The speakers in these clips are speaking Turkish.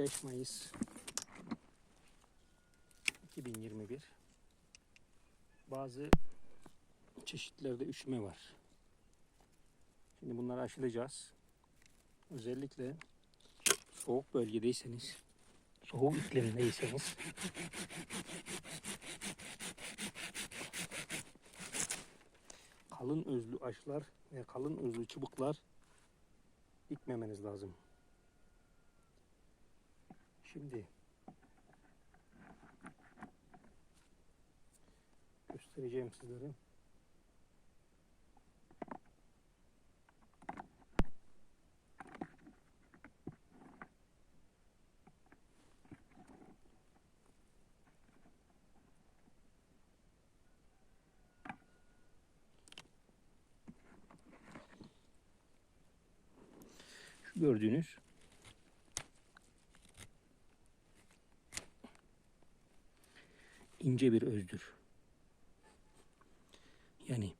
5 Mayıs 2021 bazı çeşitlerde üşüme var. Şimdi bunları aşılayacağız. Özellikle soğuk bölgedeyseniz, soğuk iklimdeyseniz kalın özlü aşılar ve kalın özlü çubuklar dikmemeniz lazım. Şimdi göstereceğim sizlere. Şu gördüğünüz ince bir özdür. Yani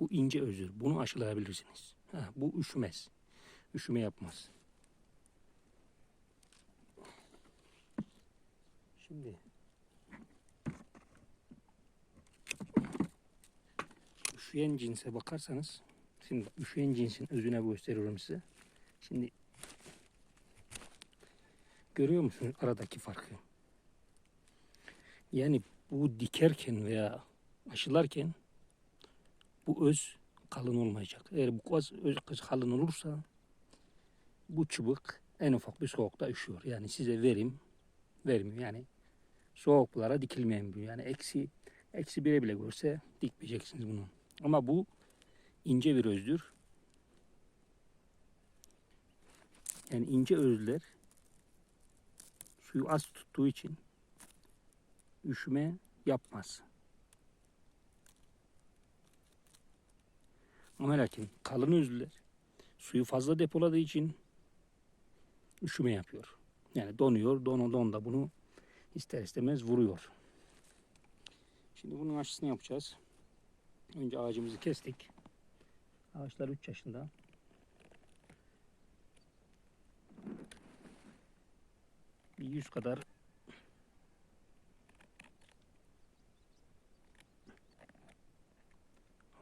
bu ince özdür. Bunu aşılayabilirsiniz. Ha, bu üşümez. Üşüme yapmaz. Şimdi üşüyen cinse bakarsanız şimdi üşüyen cinsin özüne gösteriyorum size. Şimdi görüyor musunuz aradaki farkı? Yani bu dikerken veya aşılarken bu öz kalın olmayacak. Eğer bu öz, öz kalın olursa bu çubuk en ufak bir soğukta üşüyor. Yani size verim vermiyor. Yani soğuklara dikilmeyen bir yani eksi eksi bire bile görse dikmeyeceksiniz bunu. Ama bu ince bir özdür. Yani ince özler suyu az tuttuğu için üşüme yapmaz. Ama lakin kalın özler suyu fazla depoladığı için üşüme yapıyor. Yani donuyor, don don da bunu ister istemez vuruyor. Şimdi bunun aşısını yapacağız. Önce ağacımızı kestik. Ağaçlar 3 yaşında. 100 kadar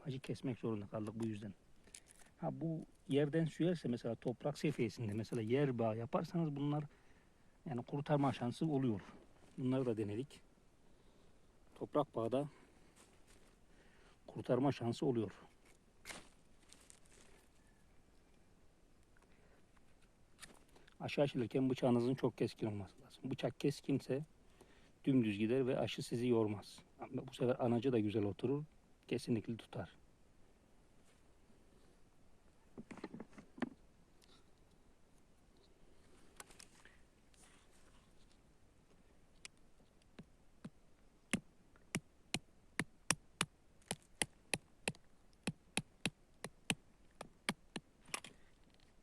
ağacı kesmek zorunda kaldık bu yüzden. Ha bu yerden suyarsa mesela toprak seviyesinde mesela yer bağ yaparsanız bunlar yani kurtarma şansı oluyor. Bunları da denedik. Toprak bağda kurtarma şansı oluyor. Aşı aşılırken bıçağınızın çok keskin olması. Bıçak keskinse dümdüz gider ve aşı sizi yormaz. Bu sefer anacı da güzel oturur. Kesinlikle tutar.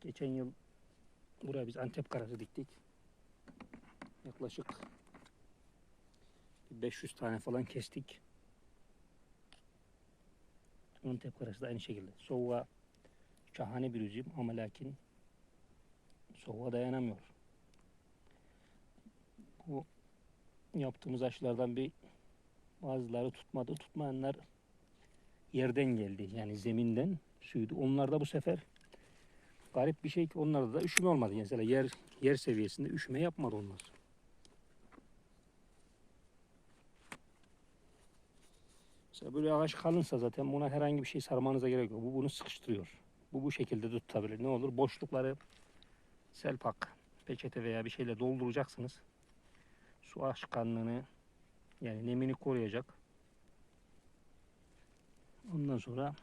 Geçen yıl buraya biz Antep karası diktik. Yaklaşık 500 tane falan kestik. Antep karası da aynı şekilde. Soğuğa şahane bir üzüm ama lakin soğuğa dayanamıyor. Bu yaptığımız aşılardan bir bazıları tutmadı. Tutmayanlar yerden geldi. Yani zeminden suydu. Onlar da bu sefer garip bir şey ki onlarda da üşüme olmadı. Mesela yer yer seviyesinde üşüme yapmadı onlar. Mesela böyle ağaç kalınsa zaten buna herhangi bir şey sarmanıza gerek yok. Bu bunu sıkıştırıyor. Bu bu şekilde de tutabilir. Ne olur? Boşlukları selpak, peçete veya bir şeyle dolduracaksınız. Su akışkanlığını yani nemini koruyacak. Ondan sonra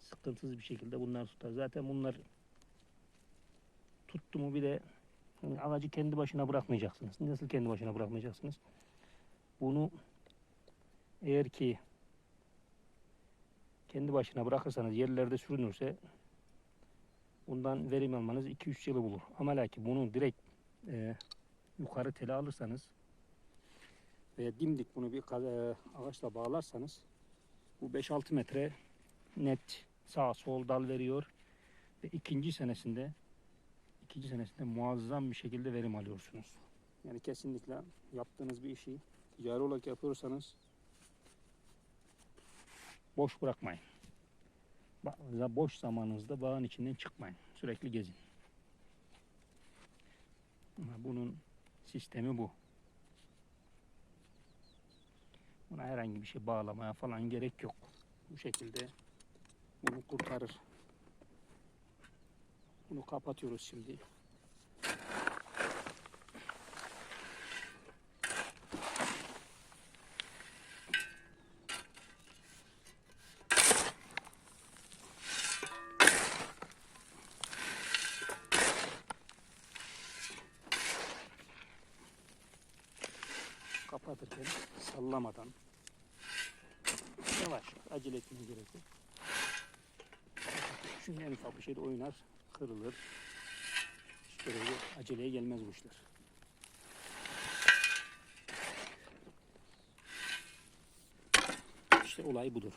sıkıntısız bir şekilde bunlar tutar. Zaten bunlar tuttu mu bir de yani ağacı kendi başına bırakmayacaksınız. Nasıl kendi başına bırakmayacaksınız? Bunu eğer ki kendi başına bırakırsanız yerlerde sürünürse bundan verim almanız 2-3 yılı bulur. Ama lakin bunu direkt e, yukarı tele alırsanız veya dimdik bunu bir e, ağaçla bağlarsanız bu 5-6 metre net sağ sol dal veriyor Ve ikinci senesinde ikinci senesinde muazzam bir şekilde verim alıyorsunuz. Yani kesinlikle yaptığınız bir işi ticari olarak yapıyorsanız boş bırakmayın. Boş zamanınızda bağın içinden çıkmayın. Sürekli gezin. Bunun sistemi bu. Buna herhangi bir şey bağlamaya falan gerek yok. Bu şekilde bunu kurtarır. Bunu kapatıyoruz şimdi. Kapatırken sallamadan yavaş acele etmeye gerek yok. Çünkü en ufak bir şeyde oynar, kırılır. Hiç böyle aceleye gelmez bu işler. İşte olay budur.